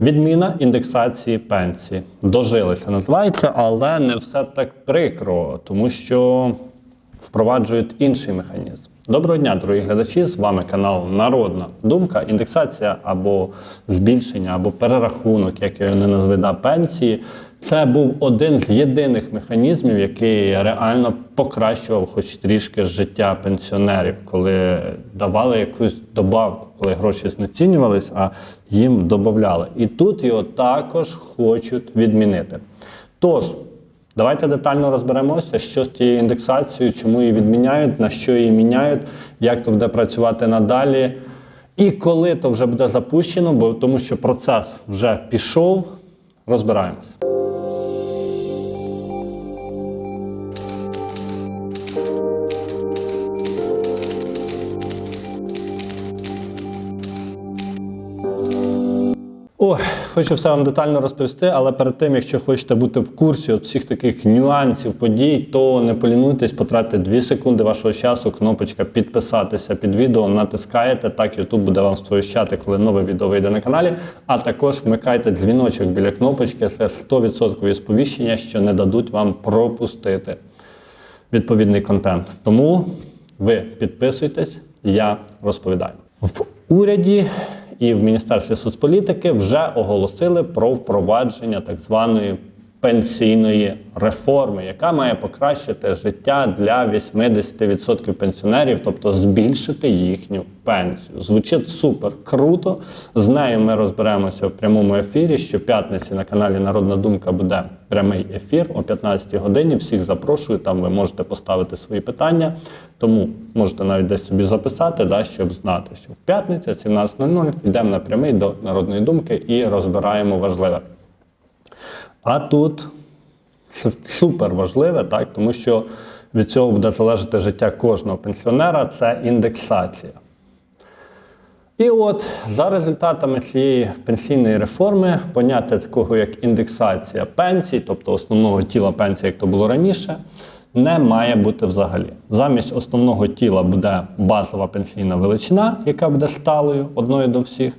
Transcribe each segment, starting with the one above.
Відміна індексації пенсії. Дожилися, називається, але не все так прикро, тому що впроваджують інший механізм. Доброго дня, дорогі глядачі! З вами канал Народна Думка. Індексація або збільшення, або перерахунок, як його не назви, да, пенсії. Це був один з єдиних механізмів, який реально покращував хоч трішки життя пенсіонерів, коли давали якусь добавку, коли гроші знецінювались, а їм додавали. І тут його також хочуть відмінити. Тож, Давайте детально розберемося, що з цією індексацією, чому її відміняють, на що її міняють, як то буде працювати надалі, і коли то вже буде запущено, бо тому що процес вже пішов. Розбираємось. Хочу все вам детально розповісти, але перед тим, якщо хочете бути в курсі от всіх таких нюансів, подій, то не полінуйтесь, потратьте 2 секунди вашого часу, кнопочка підписатися під відео, натискаєте, так YouTube буде вам сповіщати, коли нове відео вийде на каналі. А також вмикайте дзвіночок біля кнопочки, це 100% сповіщення, що не дадуть вам пропустити відповідний контент. Тому ви підписуйтесь, я розповідаю. В уряді і в Міністерстві соцполітики вже оголосили про впровадження так званої пенсійної реформи, яка має покращити життя для 80% пенсіонерів, тобто збільшити їхню пенсію. Звучить супер круто. З нею ми розберемося в прямому ефірі. Щоп'ятниці на каналі Народна Думка буде прямий ефір о 15 годині. Всіх запрошую. Там ви можете поставити свої питання. Тому можете навіть десь собі записати, да, щоб знати, що в п'ятницю, 17.00, йдемо на прямий до народної думки і розбираємо важливе. А тут це супер важливе, так, тому що від цього буде залежати життя кожного пенсіонера це індексація. І от за результатами цієї пенсійної реформи поняття такого як індексація пенсій, тобто основного тіла пенсії, як то було раніше, не має бути взагалі. Замість основного тіла буде базова пенсійна величина, яка буде сталою одною до всіх.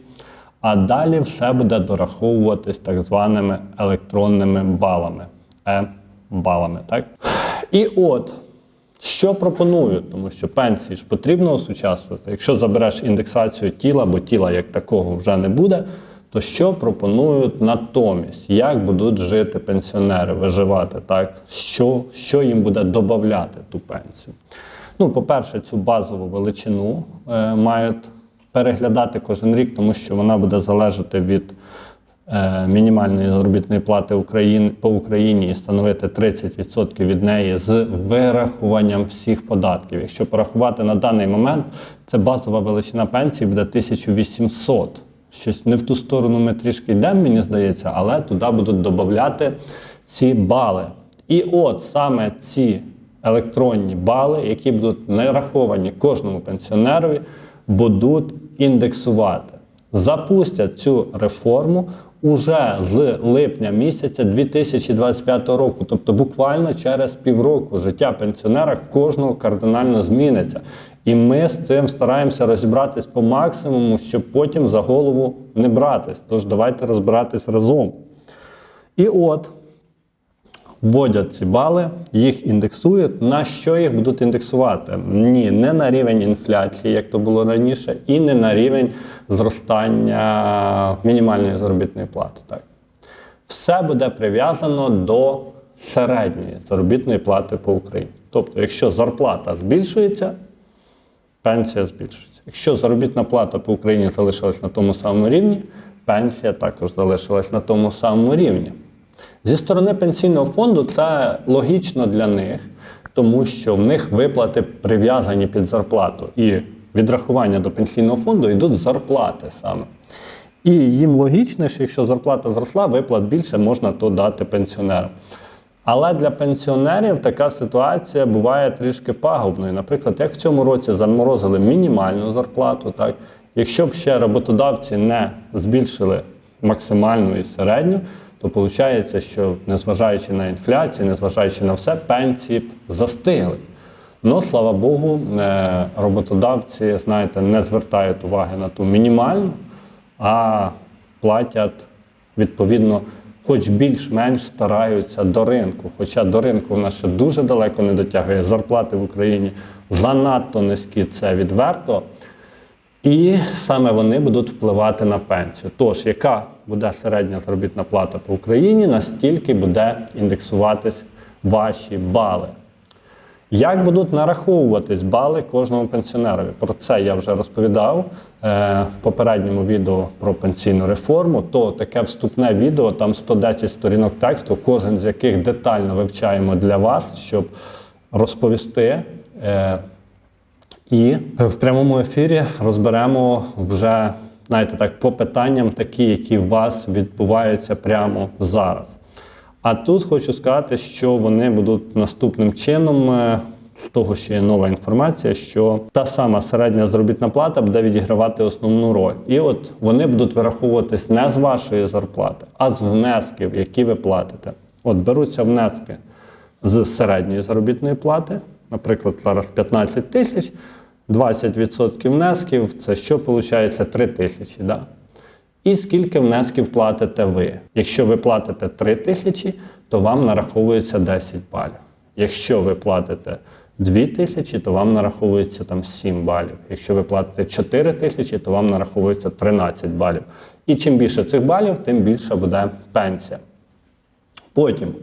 А далі все буде дораховуватись так званими електронними балами, е-балами. так? І от, що пропонують, тому що пенсії ж потрібно осучаснювати. Якщо забереш індексацію тіла, бо тіла як такого вже не буде, то що пропонують натомість? Як будуть жити пенсіонери, виживати, так? Що, що їм буде додати ту пенсію? Ну, по-перше, цю базову величину е, мають переглядати кожен рік, тому що вона буде залежати від е, мінімальної заробітної плати Україн, по Україні і становити 30% від неї з вирахуванням всіх податків. Якщо порахувати на даний момент, це базова величина пенсії буде 1800. Щось не в ту сторону ми трішки йдемо, мені здається, але туди будуть додати ці бали. І от саме ці електронні бали, які будуть нараховані кожному пенсіонерові, будуть індексувати. Запустять цю реформу уже з липня місяця 2025 року. Тобто, буквально через півроку життя пенсіонера кожного кардинально зміниться. І ми з цим стараємося розібратись по максимуму, щоб потім за голову не братись. Тож давайте розбиратись разом. І от вводять ці бали, їх індексують. На що їх будуть індексувати? Ні, не на рівень інфляції, як то було раніше, і не на рівень зростання мінімальної заробітної плати. Так. Все буде прив'язано до середньої заробітної плати по Україні. Тобто, якщо зарплата збільшується, пенсія збільшується. Якщо заробітна плата по Україні залишилась на тому самому рівні, пенсія також залишилась на тому самому рівні. Зі сторони пенсійного фонду це логічно для них, тому що в них виплати прив'язані під зарплату. І відрахування до пенсійного фонду йдуть зарплати саме. І їм логічно, що якщо зарплата зросла, виплат більше можна то дати пенсіонерам. Але для пенсіонерів така ситуація буває трішки пагубною. Наприклад, як в цьому році заморозили мінімальну зарплату, так якщо б ще роботодавці не збільшили максимальну і середню, то виходить, що незважаючи на інфляцію, незважаючи на все, пенсії б застигли. Ну, слава Богу, е, роботодавці, знаєте, не звертають уваги на ту мінімальну, а платять відповідно, хоч більш-менш стараються до ринку. Хоча до ринку в нас ще дуже далеко не дотягує. Зарплати в Україні занадто низькі, це відверто. І саме вони будуть впливати на пенсію. Тож, яка буде середня заробітна плата по Україні, настільки буде індексуватись ваші бали. Як будуть нараховуватись бали кожному пенсіонерові? Про це я вже розповідав е, в попередньому відео про пенсійну реформу. То таке вступне відео, там 110 сторінок тексту, кожен з яких детально вивчаємо для вас, щоб розповісти. І в прямому ефірі розберемо вже, знаєте, так, по питанням, такі, які у вас відбуваються прямо зараз. А тут хочу сказати, що вони будуть наступним чином. е, З того, що є нова інформація, що та сама середня заробітна плата буде відігравати основну роль. І от вони будуть вираховуватись не з вашої зарплати, а з внесків, які ви платите. От беруться внески з середньої заробітної плати, наприклад, зараз 15 тисяч, 20% внесків це що виходить 3 тисячі. Да? І скільки внесків платите ви? Якщо ви платите 3 тисячі, то вам нараховується 10 балів. Якщо ви платите 2 тисячі, то вам нараховується там 7 балів. Якщо ви платите 4 тисячі, то вам нараховується 13 балів. І чим більше цих балів, тим більша буде пенсія. Потім,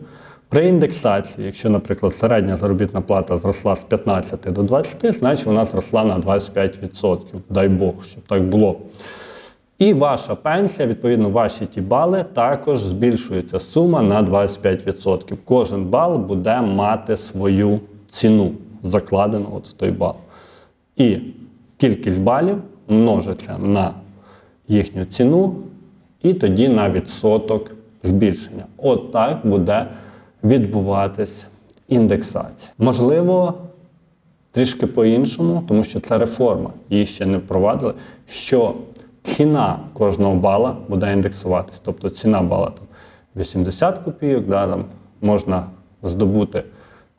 при індексації, якщо, наприклад, середня заробітна плата зросла з 15 до 20, значить вона зросла на 25%. Дай Бог, щоб так було. І ваша пенсія, відповідно, ваші ті бали, також збільшується сума на 25%. Кожен бал буде мати свою ціну, закладену от в той бал. І кількість балів множиться на їхню ціну, і тоді на відсоток збільшення. От так буде відбуватись індексація. Можливо, трішки по-іншому, тому що це реформа, її ще не впровадили. Що ціна кожного бала буде індексуватись. Тобто ціна бала там 80 копійок, да, там можна здобути,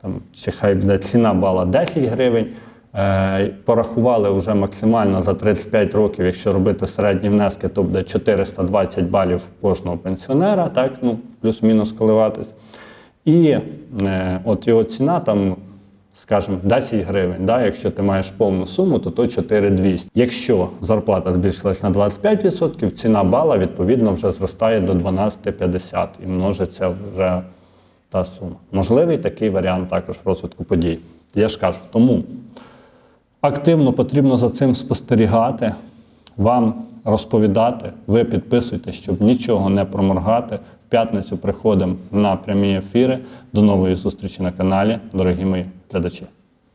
там, чи хай буде ціна бала 10 гривень. Е, порахували вже максимально за 35 років, якщо робити середні внески, то буде 420 балів кожного пенсіонера, так, ну, плюс-мінус коливатись. І е, от його ціна там, скажімо, 10 гривень. Да? Якщо ти маєш повну суму, то то 4200. Якщо зарплата збільшилась на 25%, ціна бала відповідно вже зростає до 12,50 і множиться вже та сума. Можливий такий варіант також розвитку подій. Я ж кажу, тому активно потрібно за цим спостерігати, вам розповідати. Ви підписуйтесь, щоб нічого не проморгати. П'ятницю приходимо на прямі ефіри. До нової зустрічі на каналі, дорогі мої глядачі.